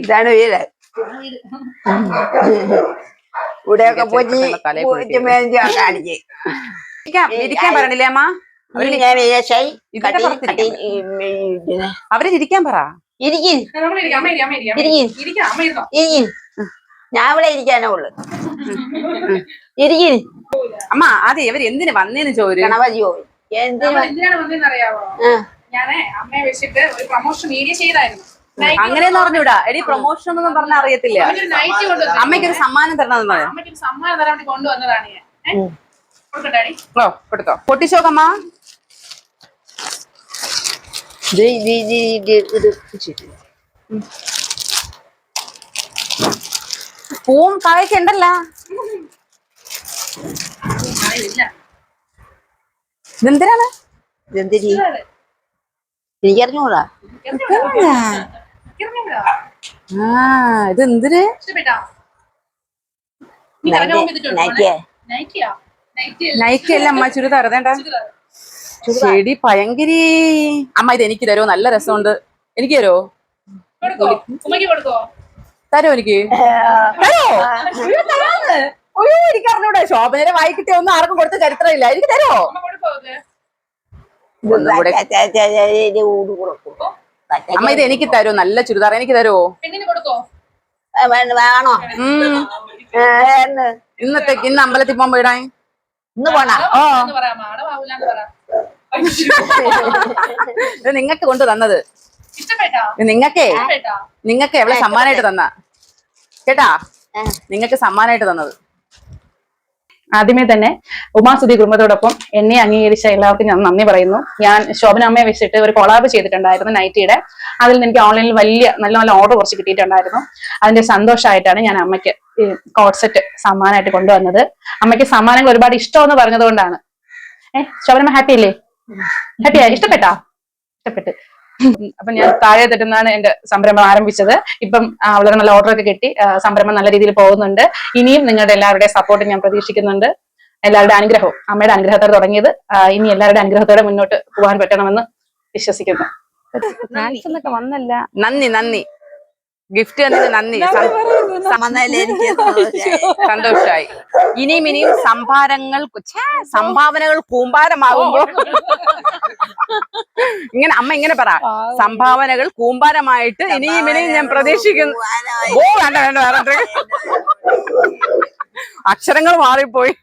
ഇതാണ് വീട് ഇവിടെയൊക്കെ പോയി. കാണിച്ച് ഇരിക്കാൻ പറഞ്ഞില്ലേ അമ്മ? അവർ ഇരിക്കാൻ പറ. ഞാൻ ഇവിടെ ഇരിക്കാനേ ഉള്ളു. ഇരിക്കും. അമ്മ അതെ ഇവർ എന്തിനു വന്നേന്ന് ചോദിച്ചു എന്തിനാണ് വന്നതെന്ന് ഞാനേ അമ്മയെ വെച്ചിട്ട് ഒരു പ്രൊമോഷൻ വീഡിയോ ചെയ്തായിരുന്നു. അങ്ങനെയൊന്നും പറഞ്ഞൂടാ എടി പ്രൊമോഷൻ ഒന്നും പറഞ്ഞാൽ അറിയത്തില്ല. അമ്മയ്ക്ക് ഒരു സമ്മാനം തരണം അമ്മയ്ക്ക് ഒരു സമ്മാനം തരാൻ വേണ്ടി കൊണ്ടുവന്നതാണ് ഞാൻ. ഓ കൊടുത്തോ. പൊട്ടിച്ചോക്കമ്മ. പൂവും കായൊക്കെ ഉണ്ടല്ല. ഇല്ല. ഇതെന്തിനാണ്? ഇതെന്തിരി എനിക്കറിഞ്ഞൂടാ. ആ ഇത് എന്തിന് നൈറ്റി അല്ല അമ്മ ചുരിദാർ അതേണ്ട. ചെടി ഭയങ്കരി അമ്മ ഇത് എനിക്ക് തരുമോ നല്ല രസമുണ്ട്. എനിക്ക് തരോ കൊടുക്കോ ഉമ്മയ്ക്ക് കൊടുക്കോ തരോ എനിക്ക്? തരോ അയ്യോ, തരാന്ന്. അയ്യോ എനിക്ക് അറിഞ്ഞൂടെ. ശോഭനയുടെ വായിക്കിട്ടേ ഒന്നും ആർക്കും കൊടുത്ത ചരിത്രമില്ല. എനിക്ക് തരോ അമ്മ ഇത് ഒന്നും കൂടെ ഇത് ഊട് അമ്മ ഇത് എനിക്ക് തരോ നല്ല ചുരിദാർ എനിക്ക് തരോ പെണ്ണിന് കൊടുക്കോ ആ, വേണ്ട- വേണോ? ഇന്നത്തെ ഇന്ന് അമ്പലത്തിൽ പോകുമ്പോ ഇടാൻ ഇന്ന് പോണ? ഓ. പറ. ഇത് നിങ്ങക്ക് കൊണ്ട് തന്നത്. ഇഷ്ടപ്പെട്ടാ? ഇത് നിങ്ങക്കേ? ഇഷ്ടപ്പെട്ടാ? നിങ്ങക്ക് എവിടെ സമ്മാനമായിട്ട് തന്ന? കേട്ടാ? നിങ്ങക്ക് സമ്മാനമായിട്ട് തന്നത്. ആദ്യമേ തന്നെ ഉമാസുതി കുടുംബത്തോടൊപ്പം എന്നെ അംഗീകരിച്ച എല്ലാവർക്കും ഞാൻ നന്ദി പറയുന്നു. ഞാൻ ശോഭനാമ്മയെ വെച്ചിട്ട് ഒരു കൊളാബ് ചെയ്തിട്ടുണ്ടായിരുന്നു നൈറ്റിയുടെ. അതിൽ നിന്ന് എനിക്ക് ഓൺലൈനിൽ വലിയ നല്ല നല്ല ഓർഡർ കുറച്ച് കിട്ടിയിട്ടുണ്ടായിരുന്നു. അതിന്റെ സന്തോഷമായിട്ടാണ് ഞാൻ അമ്മയ്ക്ക് ഈ കോഡ്സെറ്റ് സമ്മാനമായിട്ട് കൊണ്ടുവന്നത്. അമ്മയ്ക്ക് സമ്മാനങ്ങൾ ഒരുപാട് ഇഷ്ടമെന്ന് പറഞ്ഞതുകൊണ്ടാണ്. ഏഹ് ശോഭനമ്മ ഹാപ്പി അല്ലേ? ഹാപ്പിയാ ഇഷ്ടപ്പെട്ടാ? ഇഷ്ടപ്പെട്ട്. അപ്പൊ ഞാൻ താഴെ തട്ടുന്നാണ് എന്റെ സംരംഭം ആരംഭിച്ചത്. ഇപ്പം വളരെ നല്ല ഓർഡർ ഒക്കെ കിട്ടി. സംരംഭം നല്ല രീതിയിൽ പോകുന്നുണ്ട്. ഇനിയും നിങ്ങളുടെ എല്ലാവരുടെയും സപ്പോർട്ട് ഞാൻ പ്രതീക്ഷിക്കുന്നുണ്ട്. എല്ലാവരുടെ അനുഗ്രഹവും അമ്മയുടെ അനുഗ്രഹത്തോടെ തുടങ്ങിയത്. ഇനി എല്ലാവരുടെ അനുഗ്രഹത്തോടെ മുന്നോട്ട് പോകാൻ പറ്റണമെന്ന് വിശ്വസിക്കുന്നു. നന്ദി. നന്ദി ഗിഫ്റ്റ് നന്ദി. സം- സമന്നല്ലേ എനിക്ക് സന്തോഷായി. സന്തോഷായി. ഇനിയും ഇനിയും സംഭാരങ്ങൾ സംഭാവനകൾ കൂമ്പാരമാകുമ്പോ ഇങ്ങനെ അമ്മ ഇങ്ങനെ പറ. സംഭാവനകൾ കൂമ്പാരമായിട്ട് ഇനിയും ഇനിയും ഞാൻ പ്രതീക്ഷിക്കുന്നു. ഓ വേണ്ട വേണ്ട വേറെ അക്ഷരങ്ങൾ മാറിപ്പോയി.